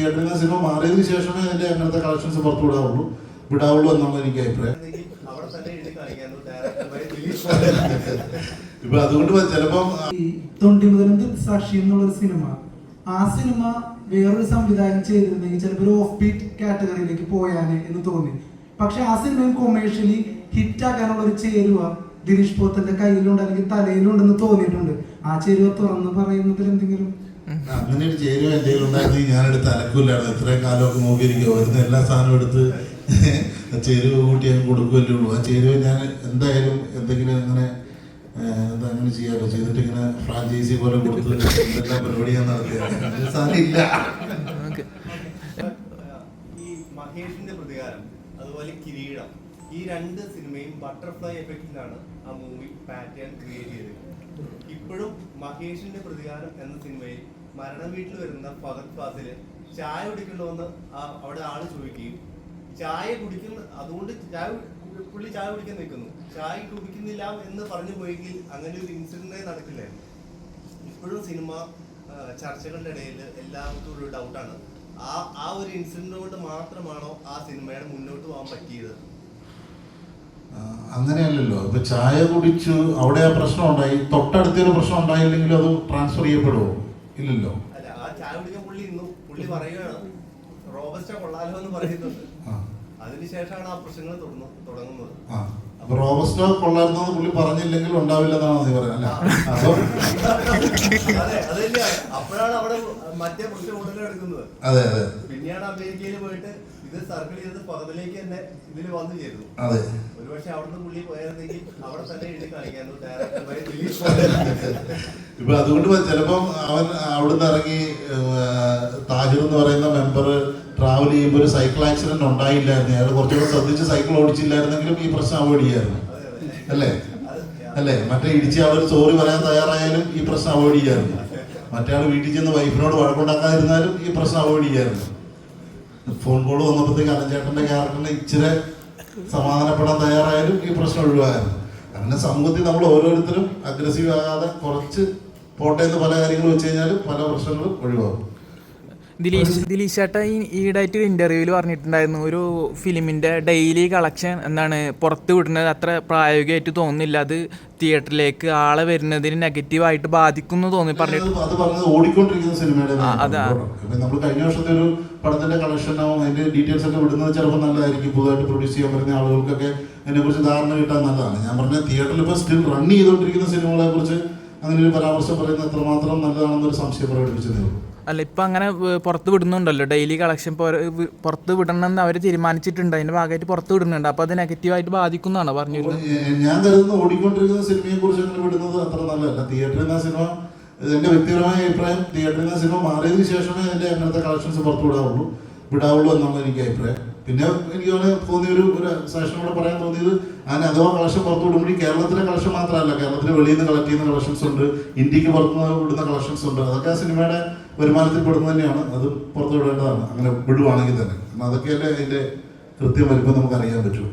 തിയേറ്ററിൽ നിന്ന് സിനിമ മാറിയതിനു ശേഷമേ അതിന്റെ അങ്ങനത്തെ കളക്ഷൻസ് പുറത്തു വിടാവുള്ളൂ. വിടാവുള്ളൂ എന്നാണ് എനിക്ക് അഭിപ്രായം. ഇപ്പൊ അതുകൊണ്ട് ചിലപ്പം തൊണ്ടി മുതലും സാക്ഷി എന്നുള്ളൊരു സിനിമ ആ സിനിമ വേറൊരു സംവിധാനം ചെയ്തിരുന്നെങ്കിൽ ചിലപ്പോൾ ഒരു ഓഫ് ബീറ്റ് കാറ്റഗറിയിലേക്ക് പോയാനെ എന്ന് തോന്നി. പക്ഷെ ആ സിനിമയും കൊമേഴ്ഷ്യലി ഹിറ്റ് ആക്കാനുള്ള ഒരു ചേരുവ ദിനീഷ് പോത്തന്റെ കയ്യിലുണ്ട് അല്ലെങ്കിൽ തലയിലുണ്ടെന്ന് തോന്നിയിട്ടുണ്ട്. ആ ചേരുവ തുറന്ന് പറയുന്നതിൽ എന്തെങ്കിലും അങ്ങനെ ഒരു ചേരുവ എന്തെങ്കിലും ഉണ്ടായിരുന്നെങ്കിൽ ഞാനെടുത്ത് അലക്കൂല്ലായിരുന്നു ഇത്രയും കാലമൊക്കെ നോക്കിയിരിക്കുക വരുന്ന എല്ലാ സാധനവും എടുത്ത് ചേരുവ കൂട്ടി അങ്ങ് കൊടുക്കുമല്ലേ ഉള്ളൂ. ആ ചേരുവ ഞാൻ എന്തായാലും എന്തെങ്കിലും അങ്ങനെ അങ്ങനെ ചെയ്യാമല്ലോ ചെയ്തിട്ട് ഇങ്ങനെ ഫ്രാഞ്ചൈസി പോലെ കൊടുത്ത് എന്തെല്ലാം പരിപാടി ഞാൻ നടത്തിയ സാധനം ഇല്ല. ഈ മഹേഷിന്റെ പ്രതികാരം അതുപോലെ കിരീടം ഈ രണ്ട് സിനിമയും ബട്ടർഫ്ലൈ എഫക്റ്റിലാണ് ആ മൂവി പാറ്റേൺ ക്രിയേറ്റ് ചെയ്തത്. ഇപ്പോഴും മഹേഷിന്റെ പ്രതികാരം എന്ന സിനിമയിൽ മരണ വീട്ടിൽ വരുന്ന ഫഹദ് ഫാസിൽ ചായ കുടിക്കണമെന്ന് അവിടെ ആൾ ചോദിക്കുകയും ചായ കുടിക്കുന്ന അതുകൊണ്ട് ചായ പുള്ളി ചായ കുടിക്കാൻ നിൽക്കുന്നു. ചായ കുടിക്കുന്നില്ല എന്ന് പറഞ്ഞു പോയെങ്കിൽ അങ്ങനെ ഒരു ഇൻസിഡന്റ് നടക്കില്ലായിരുന്നു ഇപ്പോഴും സിനിമ ചർച്ചകളുടെ ഇടയിൽ എല്ലാവർക്കും ഒരു ഡൗട്ടാണ് ആ ആ ഒരു ഇൻസിഡന്റ് കൊണ്ട് മാത്രമാണോ ആ സിനിമയുടെ മുന്നോട്ട് പോകാൻ പറ്റിയത്? അങ്ങനെയല്ലല്ലോ. ഇപ്പൊ ചായ കുടിച്ചു അവിടെ ആ പ്രശ്നം ഉണ്ടായി തൊട്ടടുത്തൊരു പ്രശ്നം ഉണ്ടായില്ലെങ്കിലും അത് ട്രാൻസ്ഫർ ചെയ്യപ്പെടുമോ? ഇല്ലല്ലോ. അല്ല ആ ചായ കുടിക്കാൻ പുള്ളി ഇന്നു പുള്ളി പറയുകയാണ് റോബസ്റ്റ കൊള്ളാലോ എന്ന് പറയുന്നുണ്ട്. ആ. അതിനുശേഷമാണ് ആ പ്രശ്നങ്ങൾ തുടങ്ങുന്നത്. ആ. അപ്പൊ റോബസ്റ്റോ കൊള്ളായിരുന്നെന്ന് പുള്ളി പറഞ്ഞില്ലെങ്കിൽ ഉണ്ടാവില്ല എന്നാണ് നീ പറയുന്നത് അതെ അതല്ല അപ്പോഴാണ് അവിടെ മറ്റേ പ്രശ്നം ഉടലെടുക്കുന്നത് അതെ അതെ. പിന്നെയാണ് അമേരിക്കയിൽ പോയിട്ട് ഇത് സർക്കിൾ ചെയ്ത് പകതിലേക്ക് തന്നെ ഇതിൽ വന്നു ചേരുന്നു. അതെ. ഒരുപക്ഷെ അവിടുന്ന് പുള്ളി പോയിരുന്നെങ്കിൽ അവിടെ തന്നെ എഴുതി ഇപ്പൊ അതുകൊണ്ട് ചിലപ്പം അവൻ അവിടുന്ന് ഇറങ്ങി താഹിർ എന്ന് പറയുന്ന മെമ്പർ ട്രാവൽ ചെയ്യുമ്പോൾ ഒരു സൈക്കിൾ ആക്സിഡന്റ് ഉണ്ടായില്ലായിരുന്നു. അയാൾ കുറച്ചുകൂടെ ശ്രദ്ധിച്ച് സൈക്കിൾ ഓടിച്ചില്ലായിരുന്നെങ്കിലും ഈ പ്രശ്നം അവോയ്ഡ് ചെയ്യായിരുന്നു. അല്ലേ? അല്ലേ? മറ്റേ ഇടിച്ച് അവർ സോറി പറയാൻ തയ്യാറായാലും ഈ പ്രശ്നം അവോയ്ഡ് ചെയ്യാറുണ്ട് മറ്റേ വീട്ടിൽ ചെന്ന് വൈഫിനോട് വഴക്കുണ്ടാക്കാതിരുന്നാലും ഈ പ്രശ്നം അവോയ്ഡ് ചെയ്യായിരുന്നു. ഫോൺ കോൾ വന്നപ്പോഴത്തേക്ക് അലഞ്ചേട്ടന്റെ ക്യാരക്ടറിന് ഇച്ചിരി സമാധാനപ്പെടാൻ തയ്യാറായാലും ഈ പ്രശ്നം ഒഴിവായിരുന്നു അങ്ങനെ സമൂഹത്തിൽ നമ്മൾ ഓരോരുത്തരും അഗ്രസീവ് ആകാതെ കുറച്ച് പോട്ടെ പല കാര്യങ്ങൾ വെച്ച് കഴിഞ്ഞാൽ പല പ്രശ്നങ്ങളും ഒഴിവാകും. ദിലീഷ് ദിലീഷ് ചേട്ടൻ ഈ ഈടായിട്ട് ഒരു ഇന്റർവ്യൂവിൽ പറഞ്ഞിട്ടുണ്ടായിരുന്നു. ഒരു ഫിലിമിന്റെ ഡെയിലി കളക്ഷൻ എന്താണ് പുറത്ത് വിടുന്നത് അത്ര പ്രായോഗികമായിട്ട് തോന്നുന്നില്ല. അത് തിയേറ്ററിലേക്ക് ആളെ വരുന്നതിന് നെഗറ്റീവായിട്ട് ബാധിക്കുന്നു തോന്നി പറഞ്ഞിട്ട്. അത് പറഞ്ഞത് ഓടിക്കൊണ്ടിരിക്കുന്ന സിനിമയുടെ അതാ. നമ്മൾ കഴിഞ്ഞ വർഷത്തെ ഒരു പടത്തിന്റെ കളക്ഷനോ അതിന്റെ ഡീറ്റെയിൽസ് ഒക്കെ വിടുന്നത് ചിലപ്പോൾ നല്ലതായിരിക്കും. പുതുതായിട്ട് പ്രൊഡ്യൂസ് ചെയ്യാൻ പറ്റുന്ന ആളുകൾക്കൊക്കെ അതിനെ കുറിച്ച് ധാരണ കിട്ടാൻ നല്ലതാണ്. ഞാൻ പറഞ്ഞ തിയേറ്ററിൽ ഇപ്പോൾ സ്റ്റിൽ റൺ ചെയ്തുകൊണ്ടിരിക്കുന്ന സിനിമകളെ കുറിച്ച് അങ്ങനെ ഒരു പരാമർശം പറയുന്നത് എത്രമാത്രം നല്ലതാണെന്നൊരു സംശയം പ്രകടിപ്പിച്ചതേ ഉള്ളൂ. അല്ല ഇപ്പം അങ്ങനെ പുറത്ത് വിടുന്നുണ്ടല്ലോ. ഡെയിലി കളക്ഷൻ പുറത്ത് വിടണമെന്ന് അവർ തീരുമാനിച്ചിട്ടുണ്ട്. അതിന്റെ ഭാഗമായിട്ട് പുറത്ത് വിടുന്നുണ്ട്. അപ്പോൾ അത് നെഗറ്റീവായിട്ട് ബാധിക്കുന്നതാണ് ഏ, ഞാൻ കരുതുന്ന ഓടിക്കൊണ്ടിരിക്കുന്ന സിനിമയെ കുറിച്ച് വിടുന്നത് അത്ര നല്ലതല്ല. തിയേറ്ററിൽ നിന്ന് സിനിമ എന്റെ വ്യക്തിപരമായ അഭിപ്രായം തിയേറ്ററിൽ നിന്ന് സിനിമ മാറിയതിനു ശേഷമേ എന്റെ അങ്ങനത്തെ കളക്ഷൻസ് പുറത്ത് വിടാവുള്ളൂ. വിടാവുള്ളൂ എന്നാണ് എനിക്ക് അഭിപ്രായം. പിന്നെ എനിക്കാണ് തോന്നിയ ഒരു ഒരു കൂടെ പറയാൻ തോന്നിയത് അതിന് അഥവാ കളക്ഷൻ പുറത്തു വിടുമ്പോൾ കേരളത്തിലെ കളക്ഷൻ മാത്രമല്ല. കേരളത്തിന് വെളിയിൽ നിന്ന് കളക്ട് ചെയ്യുന്ന കളക്ഷൻസ് ഉണ്ട്. ഇന്ത്യയ്ക്ക് പുറത്ത് നിന്ന് വിടുന്ന കളക്ഷൻസ് ഉണ്ട്. അതൊക്കെ ആ സിനിമയുടെ വരുമാനത്തിൽ പെടുന്നത് തന്നെയാണ്. അത് പുറത്തു വിടേണ്ടതാണ്. അങ്ങനെ വിടുവാണെങ്കിൽ തന്നെ. കാരണം അതൊക്കെയല്ലേ അതിന്റെ കൃത്യം വരുമ്പോൾ നമുക്ക് അറിയാൻ പറ്റുള്ളൂ